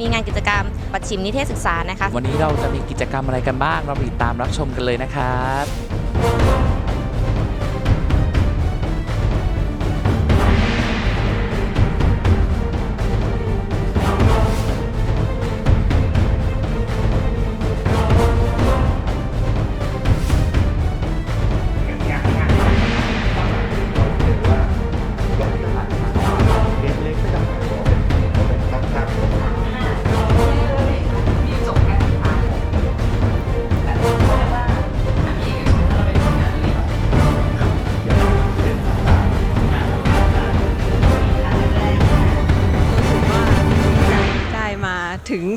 มีงานกิจกรรมปัดชิมนิเทศศึกษานะคะ วันนี้เราจะมีกิจกรรมอะไรกันบ้าง เราติดตามรับชมกันเลยนะครับ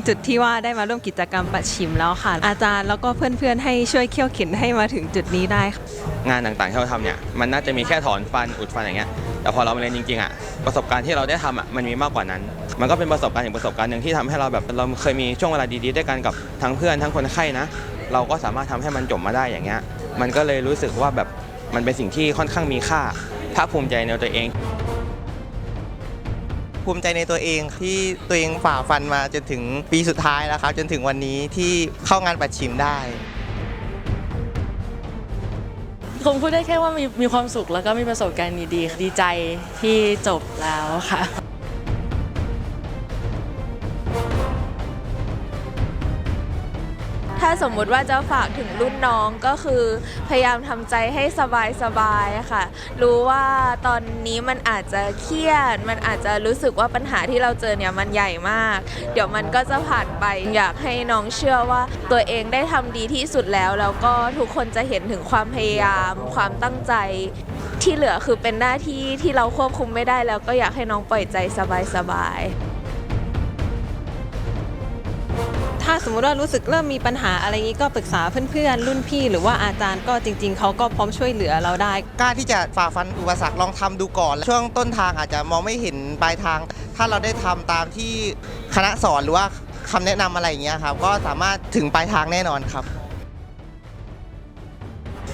จุดที่ว่าได้มาร่วมกิจกรรมปัดชิมแล้วค่ะ อาจารย์แล้วก็เพื่อนๆ ให้ช่วยเคี่ยวเข็นให้มาถึงจุดนี้ได้ค่ะ งานต่างๆที่เราทำเนี่ยมันน่าจะมีแค่ถอนฟันอุดฟันอย่างเงี้ยแต่พอเรามาเรียนจริงๆอะประสบการณ์ที่เราได้ทำอะมันมีมากกว่านั้น มันก็เป็นประสบการณ์อีกประสบการณ์หนึ่งที่ทำให้เราแบบเราเคยมีช่วงเวลาดีๆด้วยกันกับทั้งเพื่อนทั้งคนไข้นะ เราก็สามารถทำให้มันจบมาได้อย่างเงี้ยมันก็เลยรู้สึกว่าแบบมันเป็นสิ่งที่ค่อนข้างมีค่าภาคภูมิใจในตัวเอง ภูมิใจในตัวเองที่ตัวเองฝ่าฟันมาจนถึงปีสุดท้ายแล้วครับจนถึงวันนี้ที่เข้างานปัดชิมได้ คงพูดได้แค่ว่ามีมีความสุขแล้วก็มีประสบการณ์ดีๆ ดีใจที่จบแล้วค่ะ สมมุติว่าจะฝากถึงรุ่นน้องก็คือพยายามทำใจให้สบายๆค่ะ รู้ว่าตอนนี้มันอาจจะเครียด มันอาจจะรู้สึกว่าปัญหาที่เราเจอเนี่ยมันใหญ่มาก เดี๋ยวมันก็จะผ่านไปอยากให้น้องเชื่อว่าตัวเองได้ทำดีที่สุดแล้ว แล้วก็ทุกคนจะเห็นถึงความพยายาม ความตั้งใจที่เหลือคือเป็นหน้าที่ที่เราควบคุมไม่ได้แล้วก็อยากให้น้องปล่อยใจสบายๆ ถ้าสมมติว่ารู้สึกเริ่มมีปัญหาอะไรงี้ก็ปรึกษาเพื่อนๆ รุ่นพี่หรือว่าอาจารย์ก็จริง ๆเขาก็พร้อมช่วยเหลือเราได้ กล้าที่จะฝ่าฟันอุปสรรคลองทำดูก่อน ช่วงต้นทางอาจจะมองไม่เห็นปลายทาง ถ้าเราได้ทำตามที่คณะสอนหรือว่าคำแนะนำอะไรอย่างเงี้ยครับ ก็สามารถถึงปลายทางแน่นอนครับ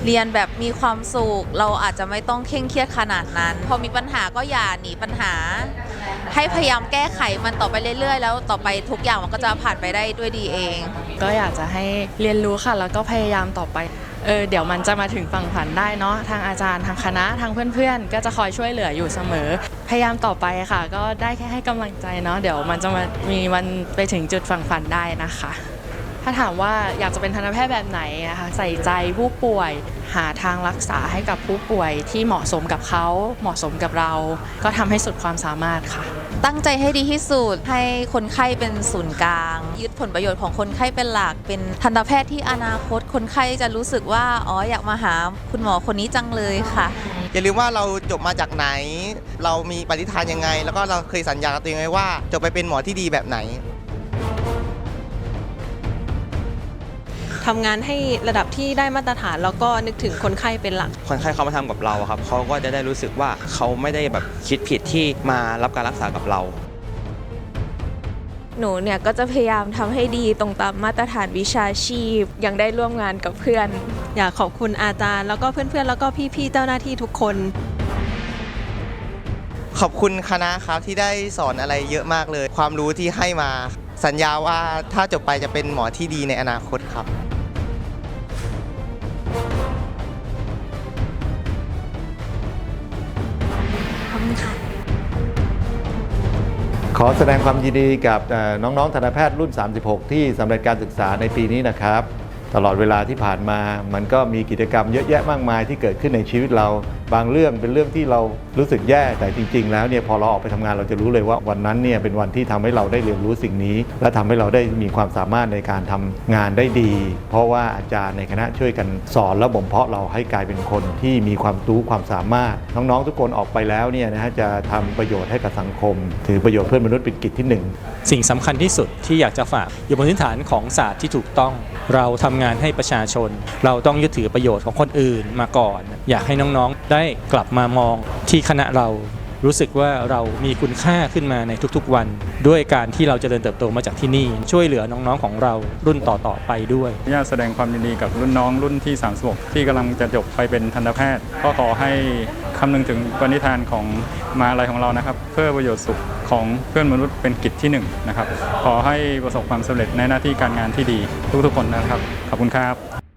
เรียนแบบมีความสุข เราอาจจะไม่ต้องเคร่งเครียดขนาดนั้น พอมีปัญหาก็อย่าหนีปัญหา ให้พยายามแก้ไขมันต่อไปเรื่อยๆ แล้วต่อไปทุกอย่างมันก็จะผ่านไปได้ด้วยดีเอง ก็อยากจะให้เรียนรู้ค่ะ แล้วก็พยายามต่อไปเออเดี๋ยวมันจะมาถึงฝั่งฝันได้เนาะทางอาจารย์ทางคณะทางเพื่อนๆ ก็จะคอยช่วยเหลืออยู่เสมอ พยายามต่อไปค่ะ ก็ได้แค่ให้กำลังใจเนาะเดี๋ยวมันจะมามีวันไปถึงจุดฝั่งฝันได้นะคะ ถ้าถามว่าอยากจะเป็นทันตแพทย์แบบไหนนะคะใส่ใจผู้ป่วยหาทางรักษาให้กับผู้ป่วยที่เหมาะสมกับเขาเหมาะสมกับเรา ก็ทำให้สุดความสามารถค่ะ ตั้งใจให้ดีที่สุดให้คนไข้เป็นศูนย์กลาง ยึดผลประโยชน์ของคนไข้เป็นหลัก เป็นทันตแพทย์ที่อนาคต คนไข้จะรู้สึกว่าอ๋ออยากมาหาคุณหมอคนนี้จังเลยค่ะ อย่าลืมว่าเราจบมาจากไหน เรามีปฏิฐานยังไง แล้วก็เราเคยสัญญากับตัวเองไว้ว่าจบไปเป็นหมอที่ดีแบบไหน ทำงานให้ระดับที่ได้มาตรฐาน แล้วก็นึกถึงคนไข้เป็นหลัก คนไข้เขามาทำกับเราอะครับเขาก็จะได้รู้สึกว่าเขาไม่ได้แบบคิดผิดที่มารับการรักษากับเรา หนูเนี่ยก็จะพยายามทำให้ดีตรงตามมาตรฐานวิชาชีพ ยังได้ร่วมงานกับเพื่อน อยากขอบคุณอาจารย์แล้วก็เพื่อนๆ แล้วก็พี่ๆ เจ้าหน้าที่ทุกคน ขอบคุณคณะครับที่ได้สอนอะไรเยอะมากเลย ความรู้ที่ให้มา สัญญาว่าถ้าจบไปจะเป็นหมอที่ดีในอนาคตครับ ขอแสดงความยินดีกับเอ่อน้องๆทันตแพทย์รุ่น 36 ที่สำเร็จการศึกษาในปีนี้นะครับ ตลอดเวลาที่ผ่านมา มันก็มีกิจกรรมเยอะแยะมากมายที่เกิดขึ้นในชีวิตเราบางเรื่องเป็นเรื่องที่เรารู้สึกแย่แต่จริง ๆ แล้วเนี่ยพอเราออกไปทำงานเราจะรู้เลยว่าวันนั้นเนี่ยเป็นวันที่ทำให้เราได้เรียนรู้สิ่งนี้ และทำให้เราได้มีความสามารถในการทำงานได้ดี เพราะว่าอาจารย์ในคณะช่วยกันสอนและบ่มเพาะเราให้กลายเป็นคนที่มีความรู้ความสามารถ น้องๆทุกคนออกไปแล้วเนี่ยนะฮะจะทำประโยชน์ให้กับสังคม ถือประโยชน์เพื่อนมนุษย์เป็นกิจที่หนึ่งสิ่งสำคัญที่สุดที่อยากจะฝากอยู่บนพื้นฐานของศาสตร์ที่ถูกต้อง เราทำงานให้ประชาชน เราต้องยึดถือประโยชน์ของคนอื่นมาก่อน อยากให้น้องๆได้กลับมามองที่คณะเรารู้สึกว่าเรามีคุณค่าขึ้นมาในทุกๆวัน ด้วยการที่เราจเจริญเติบโตมาจากที่นี่ ช่วยเหลือน้องๆของเรารุ่นต่อๆไปด้วยขออนุญาแสดงความยินดีกับรุ่นน้องรุ่นที่ 36 ที่กำลังจะจบไปเป็นทันตแพทย์ ก็ขอให้คำนึงถึงปณิธานของมาลัยของเรานะครับ เพื่อประโยชน์สุขของเพื่อนมนุษย์เป็นกิจที่หนึ่งนะครับขอให้ประสบความสำเร็จในหน้าที่การงานที่ดีทุกๆคนนะครับขอบคุณครับ